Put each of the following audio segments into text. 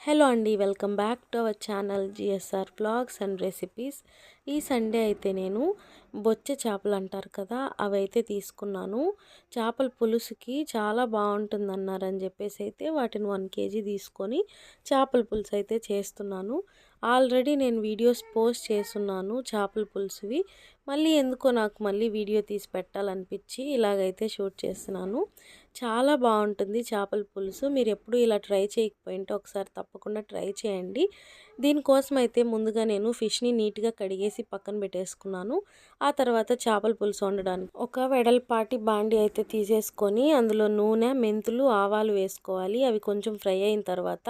Hello అండి welcome back to our channel GSR blogs and recipes. ఈ Sunday అయితే నేను బొచ్చే చేపలు అంటారు కదా అవైతే తీసుకున్నాను. చేపల పులుసుకి చాలా బాగుంటుంది అన్నారని చెప్పేసి అయితే వాటిని వన్ కేజీ తీసుకొని చేపల పులుసు అయితే చేస్తున్నాను. ఆల్రెడీ నేను వీడియోస్ పోస్ట్ చేస్తున్నాను చేపల పులుసువి. మళ్ళీ ఎందుకో నాకు మళ్ళీ వీడియో తీసి పెట్టాలనిపించి ఇలాగైతే షూట్ చేస్తున్నాను. చాలా బాగుంటుంది చేపల పులుసు. మీరు ఎప్పుడు ఇలా ట్రై చేయకపోయింటే ఒకసారి తప్పకుండా ట్రై చేయండి. దీనికోసం అయితే ముందుగా నేను ఫిష్ని నీట్గా కడిగేసి పక్కన పెట్టేసుకున్నాను. ఆ తర్వాత చేపల పులుసు వండడానికి ఒక వెడల్పాటి బాండి అయితే తీసేసుకొని అందులో నూనె మెంతులు ఆవాలు వేసుకోవాలి. అవి కొంచెం ఫ్రై అయిన తర్వాత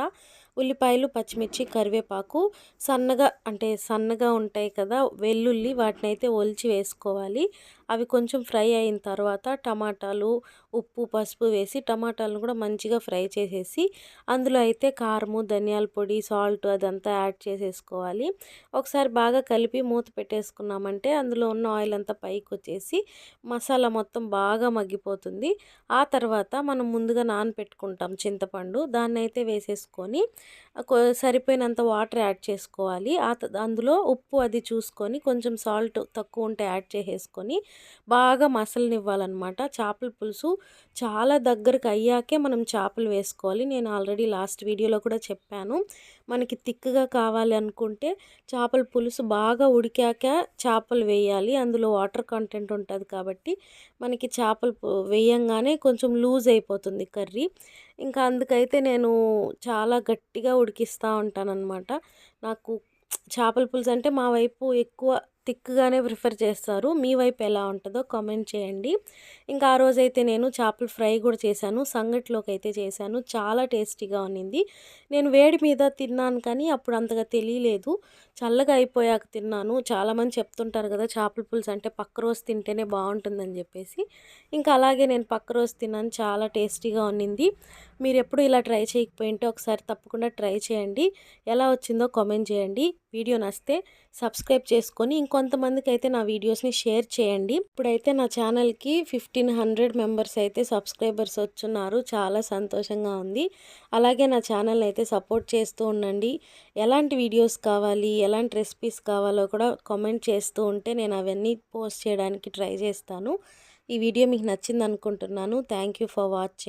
ఉల్లిపాయలు పచ్చిమిర్చి కరివేపాకు సన్నగా అంటే సన్నగా ఉంటాయి కదా వెల్లుల్లి వాటిని అయితే ఒలిచి వేసుకోవాలి. అవి కొంచెం ఫ్రై అయిన తర్వాత టమాటాలు ఉప్పు పసుపు వేసి టమాటాలను కూడా మంచిగా ఫ్రై చేసేసి అందులో అయితే కారము ధనియాల పొడి సాల్ట్ అదంతా యాడ్ చేసేసుకోవాలి. ఒకసారి బాగా కలిపి మూత పెట్టేసుకున్నామంటే అందులో ఉన్న ఆయిల్ అంతా పైకి వచ్చేసి మసాలా మొత్తం బాగా మగ్గిపోతుంది. ఆ తర్వాత మనం ముందుగా నానపెట్టుకుంటాం చింతపండు దాన్ని అయితే వేసేసుకొని సరిపోయినంత వాటర్ యాడ్ చేసుకోవాలి. అందులో ఉప్పు అది చూసుకొని కొంచెం సాల్ట్ తక్కువ ఉంటే యాడ్ చేసేసుకొని బాగా మసలనివ్వాలన్నమాట. చేపల పులుసు చాలా దగ్గరకు అయ్యాకే మనం చేపలు వేసుకోవాలి. నేను ఆల్రెడీ లాస్ట్ వీడియోలో కూడా చెప్పాను. మనకి తిక్కుగా కావాలి అనుకుంటే చేపల పులుసు బాగా ఉడికాక చేపలు వేయాలి. అందులో వాటర్ కంటెంట్ ఉంటుంది కాబట్టి మనకి చేపలు వేయంగానే కొంచెం లూజ్ అయిపోతుంది కర్రీ. ఇంకా అందుకైతే నేను చాలా గట్టిగా ఉడికిస్తూ ఉంటానన్నమాట. నాకు చేపల పులుసు అంటే మా వైపు ఎక్కువ థిక్గానే ప్రిఫర్ చేస్తారు. మీ వైపు ఎలా ఉంటుందో కామెంట్ చేయండి. ఇంకా ఆ రోజైతే నేను చేపల ఫ్రై కూడా చేశాను. సంగటిలోకి అయితే చేశాను. చాలా టేస్టీగా ఉన్నింది. నేను వేడి మీద తిన్నాను కానీ అప్పుడు అంతగా తెలియలేదు. చల్లగా అయిపోయాక తిన్నాను. చాలామంది చెప్తుంటారు కదా చేపల పులుసు అంటే పక్క రోజు తింటేనే బాగుంటుందని చెప్పేసి. ఇంకా అలాగే నేను పక్క రోజు తిన్నాను. చాలా టేస్టీగా ఉన్నింది. మీరు ఎప్పుడు ఇలా ట్రై చేయకపోయింటే ఒకసారి తప్పకుండా ట్రై చేయండి. ఎలా వచ్చిందో కామెంట్ చేయండి. వీడియో నచ్చితే సబ్స్క్రైబ్ చేసుకొని ఇంకొంతమందికి అయితే నా వీడియోస్ని షేర్ చేయండి. ఇప్పుడైతే నా ఛానల్కి ఫిఫ్టీన్ హండ్రెడ్ మెంబర్స్ అయితే సబ్స్క్రైబర్స్ వచ్చున్నారు. చాలా సంతోషంగా ఉంది. అలాగే నా ఛానల్ అయితే సపోర్ట్ చేస్తూ ఉండండి. ఎలాంటి వీడియోస్ కావాలి ఎలాంటి రెసిపీస్ కావాలో కూడా కామెంట్ చేస్తూ ఉంటే నేను అవన్నీ పోస్ట్ చేయడానికి ట్రై చేస్తాను. ఈ వీడియో మీకు నచ్చింది అనుకుంటున్నాను థ్యాంక్ ఫర్ వాచింగ్.